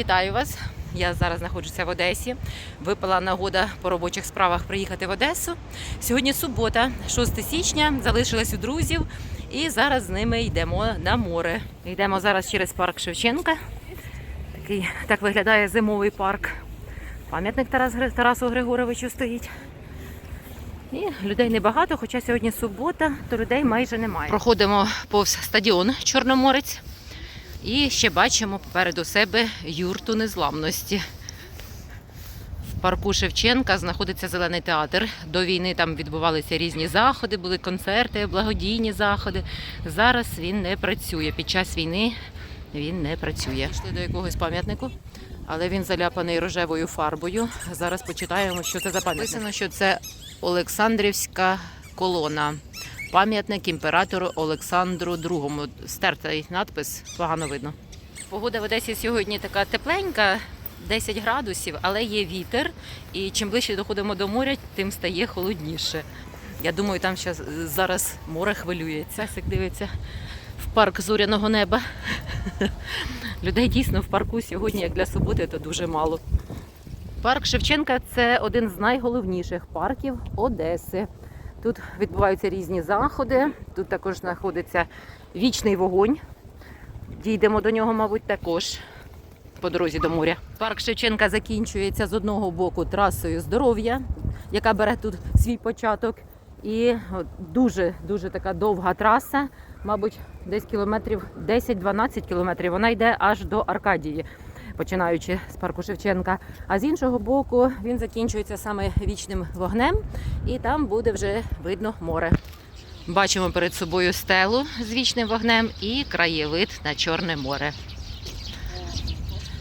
Вітаю вас! Я зараз знаходжуся в Одесі. Випала нагода по робочих справах приїхати в Одесу. Сьогодні субота, 6 січня, залишилась у друзів, і зараз з ними йдемо на море. Йдемо зараз через парк Шевченка. Такий так виглядає зимовий парк. Пам'ятник Тарас, Тарасу Григоровичу стоїть. І людей небагато, хоча сьогодні субота, то людей майже немає. Проходимо повз стадіон Чорноморець. І ще бачимо попереду себе юрту незламності. В парку Шевченка знаходиться зелений театр. До війни там відбувалися різні заходи, були концерти, благодійні заходи. Зараз він не працює. Під час війни він не працює. Пішли до якогось пам'ятнику, але він заляпаний рожевою фарбою. Зараз почитаємо, що це за пам'ятник. Написано, що це Олександрівська колона. Пам'ятник імператору Олександру II. Стертий надпис, погано видно. Погода в Одесі сьогодні така тепленька, 10 градусів, але є вітер. І чим ближче доходимо до моря, тим стає холодніше. Я думаю, там щас, зараз море хвилюється. Сик дивиться в парк зоряного неба. Людей дійсно в парку сьогодні, як для суботи, то дуже мало. Парк Шевченка це один з найголовніших парків Одеси. Тут відбуваються різні заходи. Тут також знаходиться вічний вогонь. Дійдемо до нього, мабуть, також по дорозі до моря. Парк Шевченка закінчується з одного боку трасою здоров'я, яка бере тут свій початок. І дуже дуже така довга траса, мабуть, десь кілометрів 10-12 кілометрів. Вона йде аж до Аркадії, починаючи з парку Шевченка. А з іншого боку він закінчується саме вічним вогнем, і там буде вже видно море. Бачимо перед собою стелу з вічним вогнем і краєвид на Чорне море.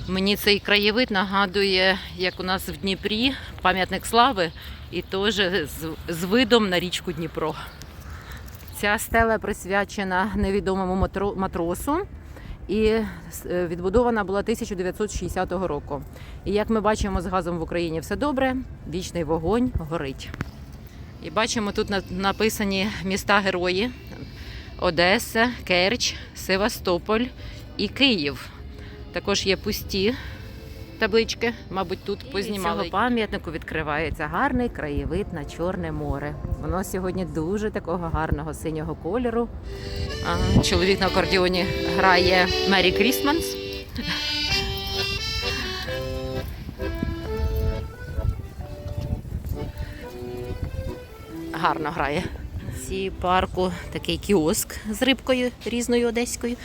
Мені цей краєвид нагадує, як у нас в Дніпрі пам'ятник слави, і теж з, з видом на річку Дніпро. Ця стела присвячена невідомому матро- матросу і е, відбудована була 1960 року. І як ми бачимо, з газом в Україні все добре, вічний вогонь горить. І бачимо тут написані міста герої: Одеса, Керч, Севастополь і Київ. Також є пусті таблички, мабуть, тут познімали. Цього пам'ятнику відкривається гарний краєвид на Чорне море. Воно сьогодні дуже такого гарного синього кольору. А, чоловік на акордіоні грає Мері Крісманс. Гарно грає. Ці парку такий кіоск з рибкою різною одеською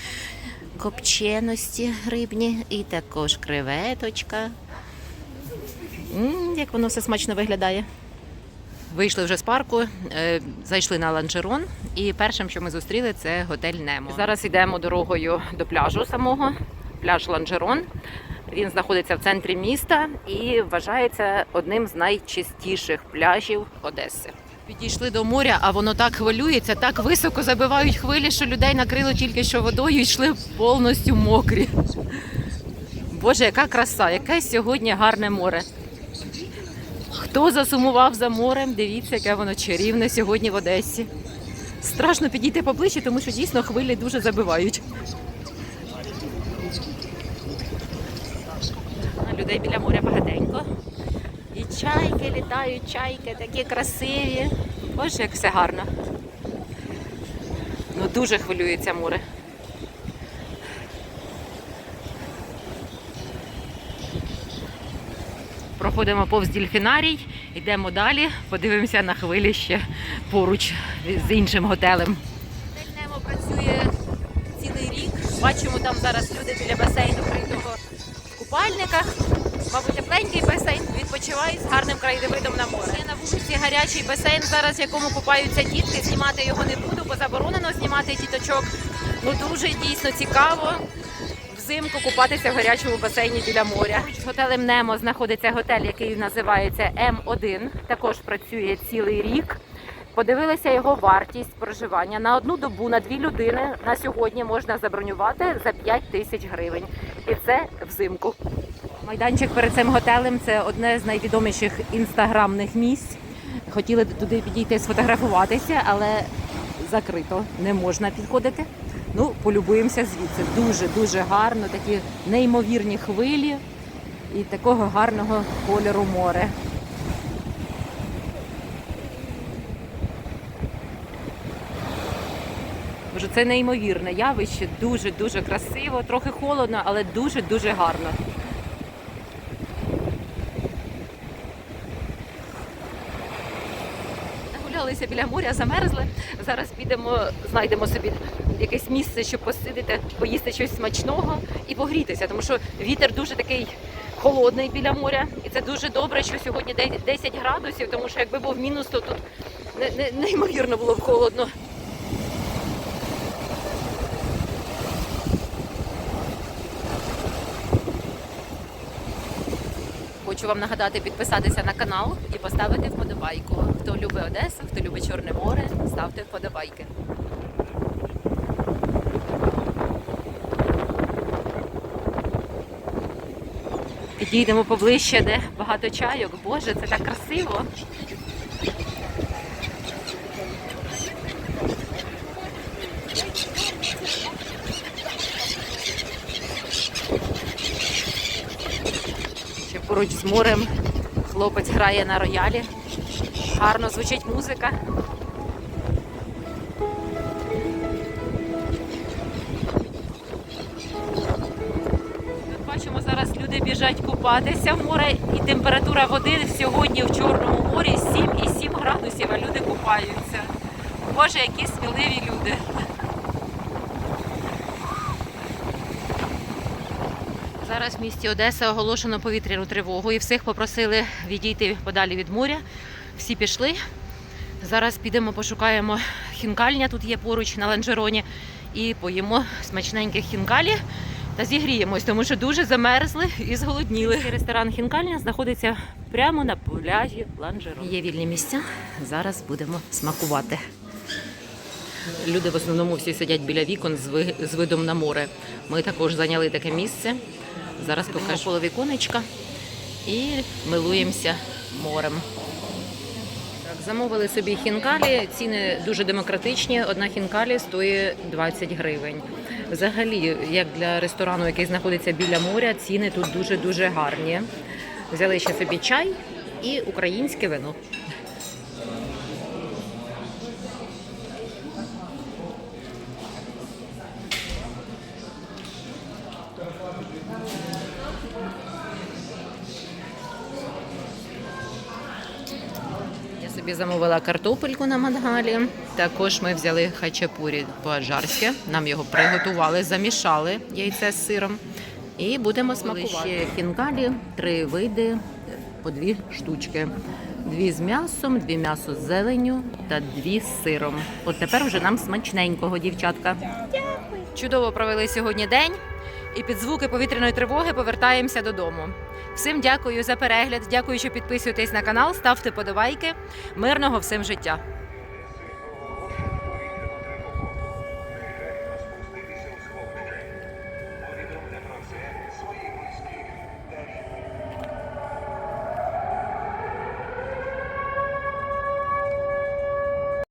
копченості рибні і також креветочка. М, як воно все смачно виглядає. Вийшли вже з парку, е, зайшли на ланжерон, і першим, що ми зустріли, це готель Немо. Зараз йдемо дорогою до пляжу самого, пляж Ланжерон. Він знаходиться в центрі міста і вважається одним з найчистіших пляжів Одеси. Підійшли до моря, а воно так хвилюється, так високо забивають хвилі, що людей накрило тільки що водою і йшли повністю мокрі. Боже, яка краса, яке сьогодні гарне море. Хто засумував за морем, дивіться, яке воно чарівне сьогодні в Одесі. Страшно підійти поближче, тому що дійсно хвилі дуже забивають. Людей біля моря багатенько. І чайки літають, чайки такі красиві. Боже, як все гарно. Ну дуже хвилюється море. Проходимо повз дільфінарій, йдемо далі, подивимося на хвилі ще поруч з іншим готелем. Немо працює цілий рік. Бачимо там зараз люди біля басейну в купальниках. Мабуть, тепленький басейн, відпочивають з гарним краєвидом на море. На вулиці гарячий басейн, зараз в якому купаються дітки. Знімати його не буду, бо заборонено знімати діточок. Ну дуже дійсно цікаво. Взимку купатися в гарячому басейні біля моря. З готелем Немо знаходиться готель, який називається М1. Також працює цілий рік. Подивилися його вартість проживання на одну добу на дві людини. На сьогодні можна забронювати за 5 тисяч гривень, і це взимку. Майданчик перед цим готелем це одне з найвідоміших інстаграмних місць. Хотіли туди підійти сфотографуватися, але закрито не можна підходити. Ну, полюбуємося звідси. Дуже дуже гарно, такі неймовірні хвилі і такого гарного кольору море. Боже, це неймовірне явище, дуже дуже красиво, трохи холодно, але дуже дуже гарно. Нагулялися біля моря, замерзли. Зараз підемо, знайдемо собі якесь місце, щоб посидіти, поїсти щось смачного і погрітися, тому що вітер дуже такий холодний біля моря. І це дуже добре, що сьогодні де- 10 градусів, тому що якби був мінус, то тут не- не- неймовірно було б холодно. Хочу вам нагадати підписатися на канал і поставити вподобайку. Хто любить Одесу, хто любить Чорне море, ставте вподобайки. Підійдемо поближче, де багато чайок. Боже, це так красиво. Поруч з морем хлопець грає на роялі. Гарно звучить музика. Тут бачимо, зараз люди біжать купатися в море, і температура води сьогодні в Чорному морі 7,7 градусів, а люди купаються. Боже, які сміливі люди. Зараз в місті Одеса оголошено повітряну тривогу і всіх попросили відійти подалі від моря. Всі пішли. Зараз підемо, пошукаємо хінкальня. Тут є поруч на ланжероні. І поїмо смачненьких хінкалі та зігріємось, тому що дуже замерзли і зголодніли. Ресторан хінкальня знаходиться прямо на пляжі ланжерон. Є вільні місця. Зараз будемо смакувати. Люди в основному всі сидять біля вікон з, видом на море. Ми також зайняли таке місце. Зараз покажу коло віконечка і милуємося морем. Так, замовили собі хінкалі. Ціни дуже демократичні. Одна хінкалі стоїть 20 гривень. Взагалі, як для ресторану, який знаходиться біля моря, ціни тут дуже дуже гарні. Взяли ще собі чай і українське вино. Собі замовила картопельку на мангалі. Також ми взяли хачапурі по-аджарськи. Нам його приготували, замішали яйце з сиром. І будемо смакувати. Ще хінкалі, три види, по дві штучки. Дві з м'ясом, дві м'ясо з зеленню та дві з сиром. От тепер вже нам смачненького, дівчатка. Чудово провели сьогодні день. І під звуки повітряної тривоги повертаємося додому. Всім дякую за перегляд. Дякую, що підписуєтесь на канал, ставте подобайки. Мирного всім життя.